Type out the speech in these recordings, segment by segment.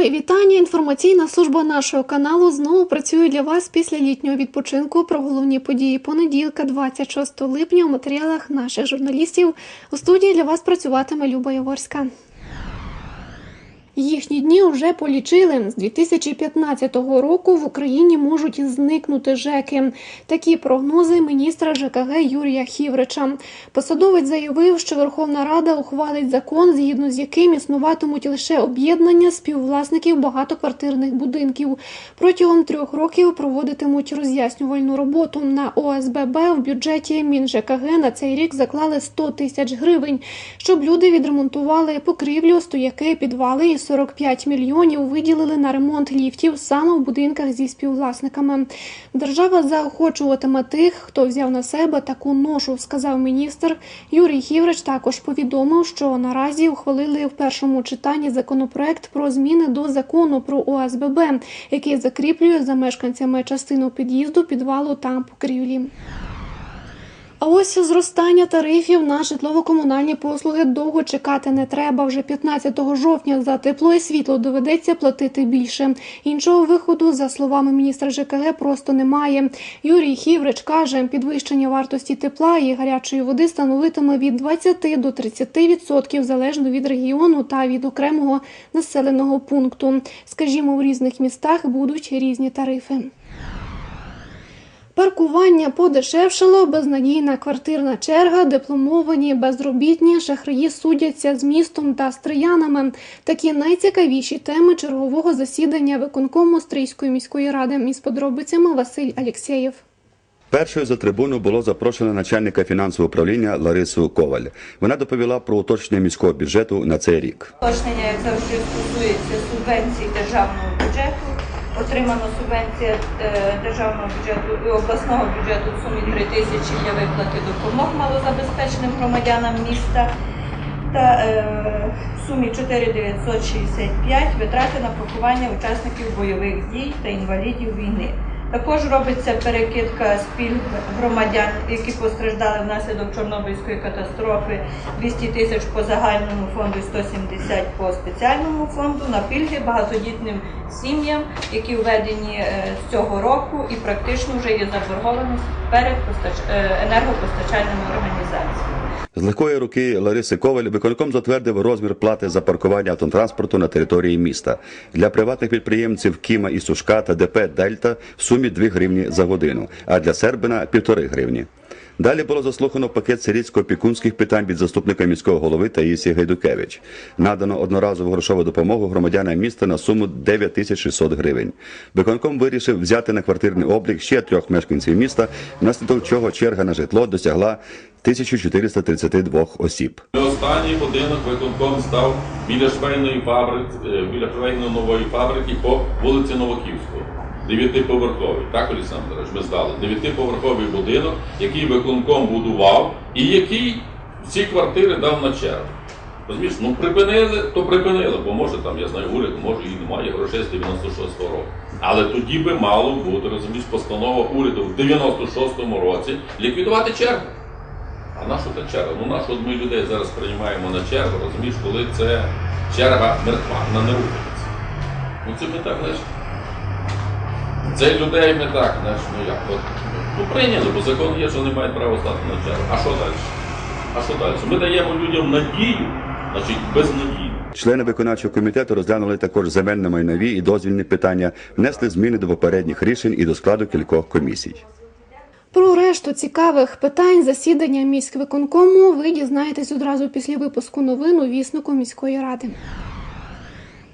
Мої вітання. Інформаційна служба нашого каналу знову працює для вас після літнього відпочинку про головні події понеділка, 26 липня. У матеріалах наших журналістів у студії для вас працюватиме Люба Яворська. Їхні дні вже полічили. З 2015 року в Україні можуть зникнути ЖЕКи. Такі прогнози міністра ЖКГ Юрія Хіврича. Посадовець заявив, що Верховна Рада ухвалить закон, згідно з яким існуватимуть лише об'єднання співвласників багатоквартирних будинків. Протягом трьох років проводитимуть роз'яснювальну роботу на ОСББ в бюджеті МінЖКГ на цей рік заклали 100 тисяч гривень, щоб люди відремонтували покрівлю, стояки, підвали і 45 мільйонів виділили на ремонт ліфтів саме в будинках зі співвласниками. Держава заохочуватиме тих, хто взяв на себе таку ношу, сказав міністр. Юрій Хіврич також повідомив, що наразі ухвалили в першому читанні законопроект про зміни до закону про ОСББ, який закріплює за мешканцями частину під'їзду, підвалу та покрівлі. А ось зростання тарифів на житлово-комунальні послуги довго чекати не треба. Вже 15 жовтня за тепло і світло доведеться платити більше. Іншого виходу, за словами міністра ЖКГ, просто немає. Юрій Хіврич каже, підвищення вартості тепла і гарячої води становитиме від 20 до 30% залежно від регіону та від окремого населеного пункту. Скажімо, в різних містах будуть різні тарифи. Паркування подешевшало, безнадійна квартирна черга, дипломовані, безробітні, шахраї судяться з містом та стріянами. Такі найцікавіші теми чергового засідання виконкому Стрийської міської ради. Із подробицями Василь Алєксєєв. Першою за трибуну було запрошено начальника фінансового управління Ларису Коваль. Вона доповіла про уточнення міського бюджету на цей рік. Уточнення, як завжди, стосується субвенцій державного бюджету. Отримано субвенція е, державного бюджету і обласного бюджету в сумі 3 тисячі для виплати допомог малозабезпеченим громадянам міста та е, в сумі 4965 витрати на поховання учасників бойових дій та інвалідів війни. Також робиться перекидка спільг громадян, які постраждали внаслідок Чорнобильської катастрофи 200 тисяч по загальному фонду і 170 по спеціальному фонду на пільги багатодітним сім'ям, які введені е, з цього року і практично вже є заборгованість перед е, енергопостачальними організаціями. З легкої руки Лариси Коваль виконком затвердив розмір плати за паркування автотранспорту на території міста для приватних підприємців Кіма і Сушка та ДП Дельта в сумі 2 гривні за годину, а для Сербина – 1,5 гривні. Далі було заслухано пакет сирітсько-опікунських питань від заступника міського голови Таїсії Гайдукевич. Надано одноразову грошову допомогу громадянам міста на суму 9600 гривень. Виконком вирішив взяти на квартирний облік ще трьох мешканців міста, внаслідок чого черга на житло досягла 1432 осіб. Останній будинок виконком став біля швейної фабрики, е, біля швейної нової фабрики по вулиці Новоківського. Дев'ятиповерховий, так, Олександр, ми здали. Дев'ятиповерховий будинок, який виконком будував і який ці квартири дав на чергу. Розумієш, ну припинили, то припинили, бо може там, я знаю, уряд, може і немає грошей з 96-го року. Але тоді би мало бути, розумієш, постанова уряду в 96-му році ліквідувати чергу. А нашу та черга? Ну нашу от ми людей зараз приймаємо на чергу, розумієш, коли це черга мертва, вона не рухається. Ну це ми так, знаєш. Це людей ми так, знаєш, ну як, от, ну прийняли, бо закон є, що вони мають право стати на чергу. А що далі? А що далі? Ми даємо людям надію, значить безнадію. Члени виконавчого комітету розглянули також земельне майнові і дозвільні питання, внесли зміни до попередніх рішень і до складу кількох комісій. Про решту цікавих питань засідання міськвиконкому ви дізнаєтесь одразу після випуску новин у віснику міської ради.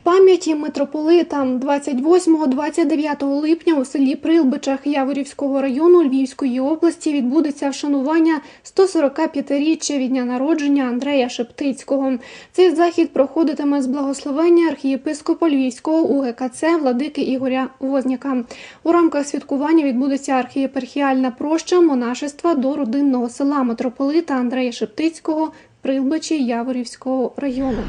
Пам'яті митрополита 28-29 липня у селі Прилбичах Яворівського району Львівської області відбудеться вшанування 145-річчя від дня народження Андрея Шептицького. Цей захід проходитиме з благословення архієпископа Львівського УГКЦ владики Ігоря Возняка. У рамках святкування відбудеться архієпархіальна проща монашества до родинного села митрополита Андрея Шептицького Прилбичі Яворівського району.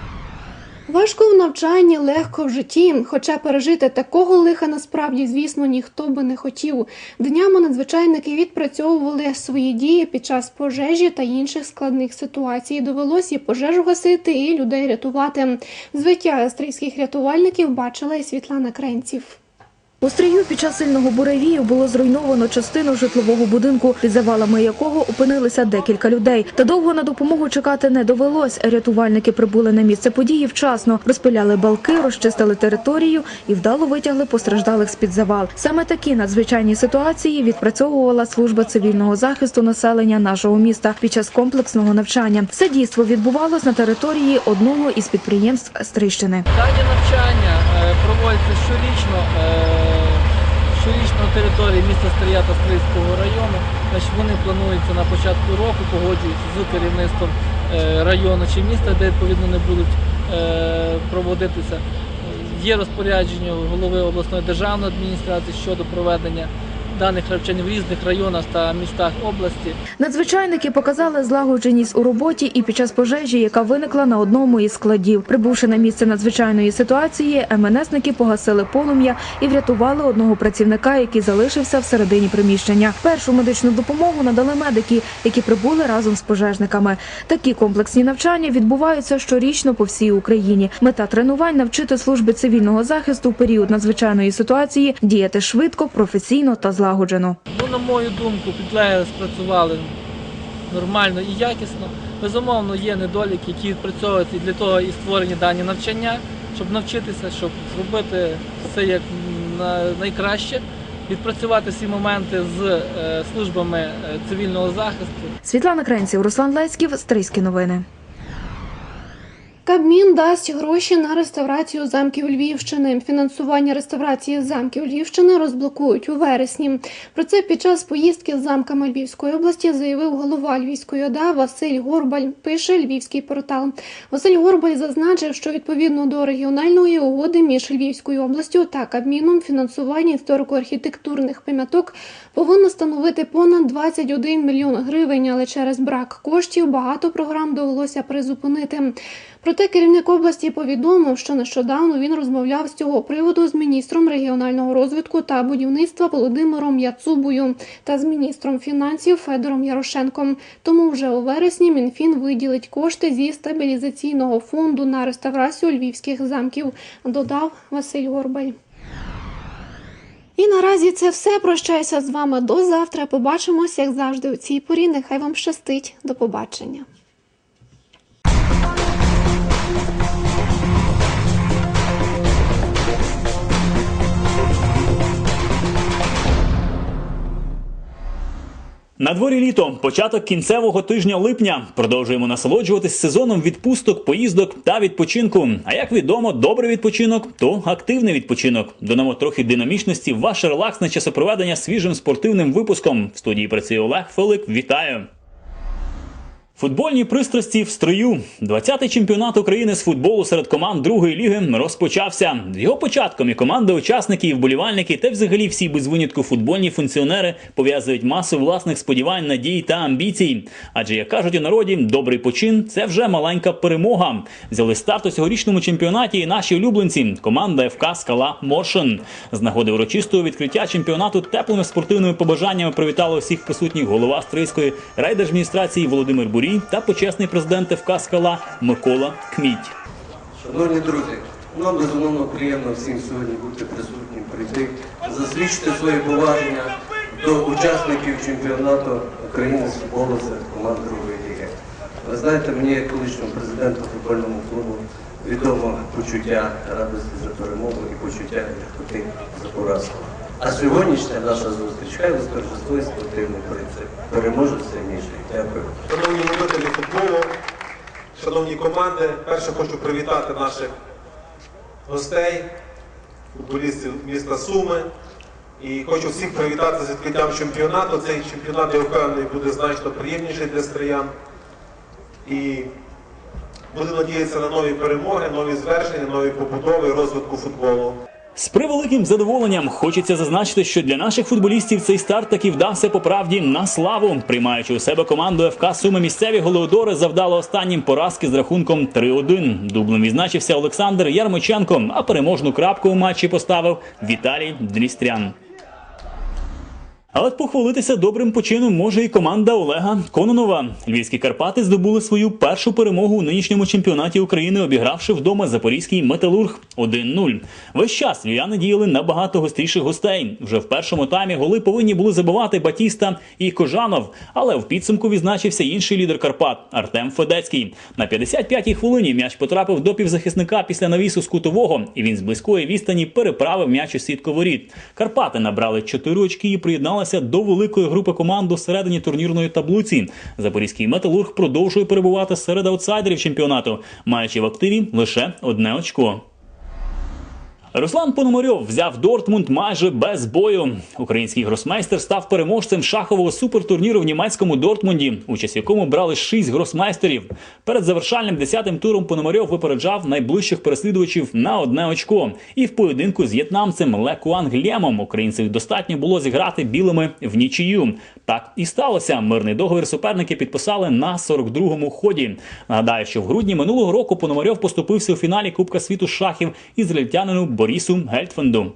Важко в навчанні, легко в житті. Хоча пережити такого лиха насправді, звісно, ніхто би не хотів. Днями надзвичайники відпрацьовували свої дії під час пожежі та інших складних ситуацій. Довелось і пожежу гасити, і людей рятувати. Звиття австрійських рятувальників бачила і Світлана Кренців. У стрію під час сильного буревію було зруйновано частину житлового будинку, під завалами якого опинилися декілька людей. Та довго на допомогу чекати не довелось. Рятувальники прибули на місце події вчасно, розпиляли балки, розчистили територію і вдало витягли постраждалих з-під завал. Саме такі надзвичайні ситуації відпрацьовувала служба цивільного захисту населення нашого міста під час комплексного навчання. Все дійство відбувалось на території одного із підприємств Стрищини. Дані навчання е, проводяться щорічно, е, щорічно на території міста Стрията Стрийського району. Значить, вони плануються на початку року, погоджуються з керівництвом е, району чи міста, де відповідно не будуть е, проводитися. Є розпорядження голови обласної державної адміністрації щодо проведення даних навчань в різних районах та містах області. Надзвичайники показали злагодженість у роботі і під час пожежі, яка виникла на одному із складів. Прибувши на місце надзвичайної ситуації, МНСники погасили полум'я і врятували одного працівника, який залишився всередині приміщення. Першу медичну допомогу надали медики, які прибули разом з пожежниками. Такі комплексні навчання відбуваються щорічно по всій Україні. Мета тренувань навчити служби цивільного захисту в період надзвичайної ситуації діяти швидко, професійно та злагоджено. Ну, на мою думку, підлеглі спрацювали нормально і якісно. Безумовно, є недоліки, які відпрацьовуються і для того і створені дані навчання, щоб навчитися, щоб зробити все як на- найкраще, відпрацювати всі моменти з е, службами е, цивільного захисту. Світлана Кренців, Руслан Леськів, Стрийські новини. Кабмін дасть гроші на реставрацію замків Львівщини. Фінансування реставрації замків Львівщини розблокують у вересні. Про це під час поїздки з замками Львівської області заявив голова Львівської ОДА Василь Горбаль. Пише Львівський портал. Василь Горбаль зазначив, що відповідно до регіональної угоди між Львівською областю та Кабміном фінансування історико-архітектурних пам'яток повинно становити понад 21 мільйон гривень, але через брак коштів багато програм довелося призупинити. Проте керівник області повідомив, що нещодавно він розмовляв з цього приводу з міністром регіонального розвитку та будівництва Володимиром Яцубою та з міністром фінансів Федором Ярошенком. Тому вже у вересні Мінфін виділить кошти зі стабілізаційного фонду на реставрацію львівських замків, додав Василь Горбаль. І наразі це все. Прощаюся з вами до завтра. Побачимось, як завжди, у цій порі. Нехай вам щастить. До побачення. На дворі літо, початок кінцевого тижня липня. Продовжуємо насолоджуватись сезоном відпусток, поїздок та відпочинку. А як відомо, добрий відпочинок то активний відпочинок. Додамо трохи динамічності в ваше релаксне часопроведення свіжим спортивним випуском. В студії працює Олег Фелик. Вітаю! Футбольні пристрасті в строю. 20-й чемпіонат України з футболу серед команд другої ліги розпочався. З його початком і команди, учасники, і вболівальники та взагалі всі без винятку футбольні функціонери пов'язують масу власних сподівань, надій та амбіцій. Адже як кажуть у народі, добрий почин це вже маленька перемога. Взяли старт у цьогорічному чемпіонаті і наші улюбленці команда ФК Скала Моршин. З нагоди урочистого відкриття чемпіонату теплими спортивними побажаннями привітали усіх присутніх голова Стрийської райдержадміністрації Володимир Бурій та почесний президент ФК Микола Кміть. Шановні друзі, нам безумовно приємно всім сьогодні бути присутнім, прийти, засвідчити своє поваження до учасників чемпіонату України з футболу серед команд другої ліги. Ви знаєте, мені як колишньому президенту футбольного клубу відомо почуття радості за перемогу і почуття гіркоти за поразку. А сьогоднішня наша зустріч хай спортивний принцип. Переможе сильніший. Дякую. Шановні любителі футболу, шановні команди, перше хочу привітати наших гостей, футболістів міста Суми. І хочу всіх привітати з відкриттям чемпіонату. Цей чемпіонат, я впевнений, буде значно приємніший для стріян. І буду надіятися на нові перемоги, нові звершення, нові побудови, розвитку футболу. З превеликим задоволенням хочеться зазначити, що для наших футболістів цей старт таки вдався по правді на славу. Приймаючи у себе команду ФК Суми місцеві голеодори завдали останнім поразки з рахунком 3-1. Дублем відзначився Олександр Ярмоченко, а переможну крапку у матчі поставив Віталій Дрістрян. А от похвалитися добрим почином може і команда Олега Кононова. Львівські Карпати здобули свою першу перемогу у нинішньому чемпіонаті України, обігравши вдома запорізький металург 1-0. Весь час львів'яни діяли набагато гостріших гостей. Вже в першому таймі голи повинні були забивати Батіста і Кожанов, але в підсумку відзначився інший лідер Карпат Артем Федецький. На 55-й хвилині м'яч потрапив до півзахисника після навісу з кутового, і він з близької відстані переправив м'яч у сітку воріт. Карпати набрали 4 очки і приєдналися до великої групи команд у середині турнірної таблиці. Запорізький металург продовжує перебувати серед аутсайдерів чемпіонату, маючи в активі лише одне очко. Руслан Пономарьов взяв Дортмунд майже без бою. Український гросмейстер став переможцем шахового супертурніру в німецькому Дортмунді, участь в якому брали шість гросмейстерів. Перед завершальним десятим туром Пономарьов випереджав найближчих переслідувачів на одне очко. І в поєдинку з в'єтнамцем Лекуан Глємом українців достатньо було зіграти білими в нічию. Так і сталося. Мирний договір суперники підписали на 42-му ході. Нагадаю, що в грудні минулого року Пономарьов поступився у фіналі Кубка світу шахів ізраїльтянину Aphorisum hält von Heldfundum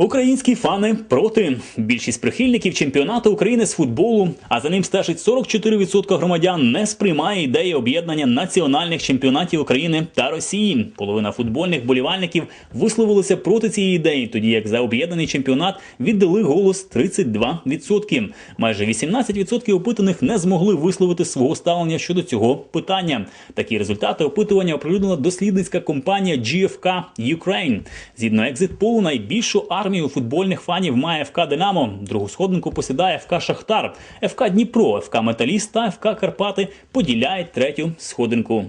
Українські фани проти. Більшість прихильників чемпіонату України з футболу, а за ним стежить 44% громадян, не сприймає ідеї об'єднання національних чемпіонатів України та Росії. Половина футбольних болівальників висловилися проти цієї ідеї, тоді як за об'єднаний чемпіонат віддали голос 32%. Майже 18% опитаних не змогли висловити свого ставлення щодо цього питання. Такі результати опитування оприлюднила дослідницька компанія GFK Ukraine. Згідно екзит-полу, найбільшу армію футбольних фанів має ФК Динамо. Другу сходинку посідає ФК Шахтар, ФК Дніпро, ФК Металіст та ФК Карпати поділяють третю сходинку.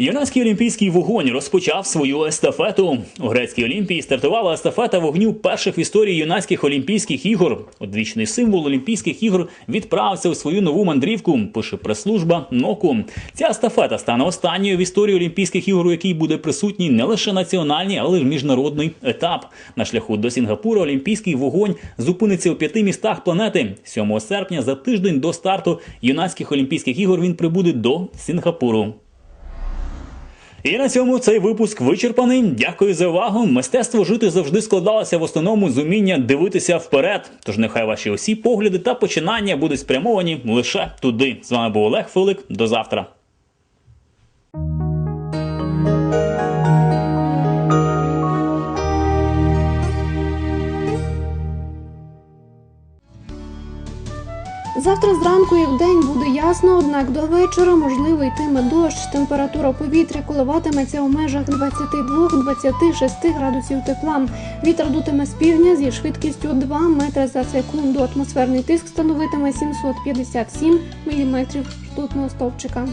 Юнацький олімпійський вогонь розпочав свою естафету. У грецькій олімпії стартувала естафета вогню перших в історії юнацьких олімпійських ігор. Одвічний символ Олімпійських ігор відправився у свою нову мандрівку. Пише прес-служба НОКу. Ця естафета стане останньою в історії Олімпійських ігор, у якій буде присутній не лише національний, але й міжнародний етап. На шляху до Сінгапура Олімпійський вогонь зупиниться у п'яти містах планети. 7 серпня за тиждень до старту юнацьких олімпійських ігор він прибуде до Сінгапуру. І на цьому цей випуск вичерпаний. Дякую за увагу. Мистецтво жити завжди складалося в основному з уміння дивитися вперед. Тож нехай ваші усі погляди та починання будуть спрямовані лише туди. З вами був Олег Филик. До завтра. Завтра зранку і вдень буде ясно, однак до вечора можливо йтиме дощ. Температура повітря коливатиметься у межах 22-26 градусів тепла. Вітер дутиме з півдня зі швидкістю 2 метри за секунду. Атмосферний тиск становитиме 757 міліметрів ртутного стовпчика.